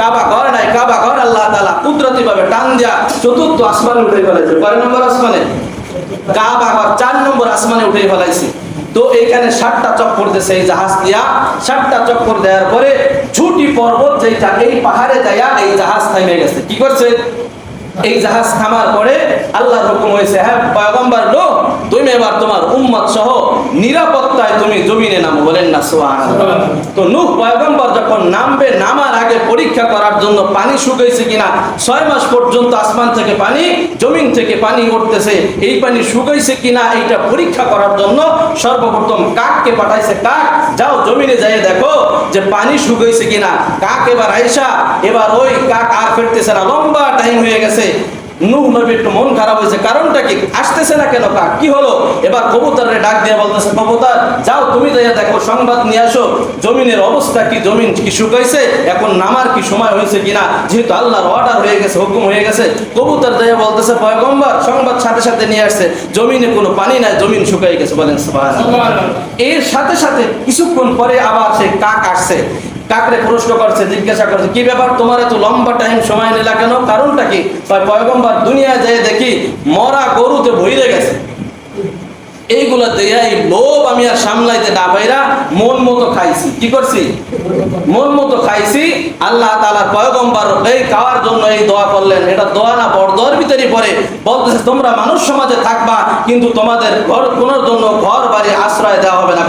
কাবা ঘর নাই, কাবা ঘর আল্লাহ তাআলা কুদরতি ভাবে টান দিয়া চতুর্থ আসমানে উঠে ফেলেছে কয় নম্বর আসমানে? কাবা ঘর চার নম্বর আসমানে উঠে ফেলাইছে। তো এইখানে ষাটটা চক্কর দিয়েছে এই জাহাজ দিয়া ষাটটা চক্কর দেওয়ার পরে ছুটি পর্বত যেটা এই পাহাড়ে যাইয়া এই জাহাজ থামে গেছে। কি করছে? এই জাহাজ থামার পরে আল্লাহ হুকুম হয়েছে হ্যাঁ পয়গম্বর লোক, তুমি এবার তোমার উম্মত সহ নিরাপত্তায় তুমি জমিনে নামো বলেন না সুবহানাল্লাহ। তো নূহ পয়গম্বর যখন নামবে নামার আগে পরীক্ষা করার জন্য পানি শুকাইছে কিনা ছয় মাস পর্যন্ত আসমান থেকে পানি জমিন থেকে পানি উঠতেছে এই পানি শুকাইছে কিনা এইটা পরীক্ষা করার জন্য সর্বপ্রথম কাককে পাঠাইছে কাক যাও জমিনে যাই দেখো যে পানি শুকাইছে কিনা। কাক এবার আইসা এবার ওই কাক আর ফিরতেছে না লম্বা টাইম হয়ে গেছে। নূহ নবী একটু মন খারাপ হয়েছে। কারণটা কি? আসতেছে না কেন কাক? কি হলো? এবার কবুতরের ডাক দিয়ে বলতেছে, কবুতর, যাও তুমি যাইয়া দেখো, সংবাদ নিয়ে আসো। জমিনের অবস্থা কি? জমিন কি শুকাইছে? এখন নামার কি সময় হয়েছে কিনা? যেহেতু আল্লাহর অর্ডার হয়ে গেছে, হুকুম হয়ে গেছে। কবুতর যাইয়া বলতেছে, পয়গম্বর, সংবাদ সাথে সাথে নিয়ে আসছে। জমিনে কোনো পানি নাই, জমিন শুকাই গেছে। বলেন এর সাথে সাথে কিছুক্ষণ পরে আবার সে কাক আসছে। কাকরে প্রশ্ন করছে, জিজ্ঞাসা করছে, কি ব্যাপার? তোমার এত লম্বা টাইম সময় নিলা কেন? কারণটা কি? পয়গম্বর দুনিয়ায় যায় দেখি, মরা গরুতে ভইরে গেছে। এইগুলো লোভ আমি আর সামলাইতে না মন মতো খাইছি। কি করছি? মন মতো খাইছি। আল্লাহ পয়গম্বর এই খাওয়ার জন্য এই দোয়া করলেন? এটা দোয়া না বড় দোয়ার ভিতরে বলতেছে, তোমরা মানুষ সমাজে থাকবা, কিন্তু তোমাদের ঘর কোনোর জন্য ঘর বাড়ি আশ্রয় দেওয়া হবে না।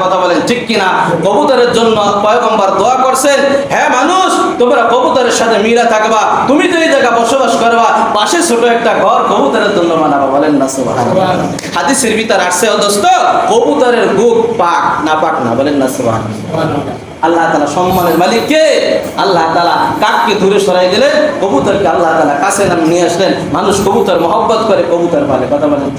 ঠিক কিনা? কবুতরের জন্য পয়গম্বর দোয়া করছেন হ্যাঁ মানুষ তোমরা কবুতরের সাথে মিলা থাকবা তুমি এই জায়গা বসবাস করবা পাশে ছোট একটা ঘর কবুতরের জন্য বানাবা। বলেন না সুবহানাল্লাহ। হাদিসের ভিতর আসছে দোস্ত কবুতরের গুক পাক না পাক না। বলেন না সুবহানাল্লাহ। আল্লাহ তালা সম্মানের মালিক কে? আল্লাহ তালা কাককে দূরে সরাই দিলেন কবুতরকে আল্লাহ তালা কাছে নাম নিয়ে আসলেন। মানুষ কবুতর মহব্বত করে কবুতর পালে। কথা বলেন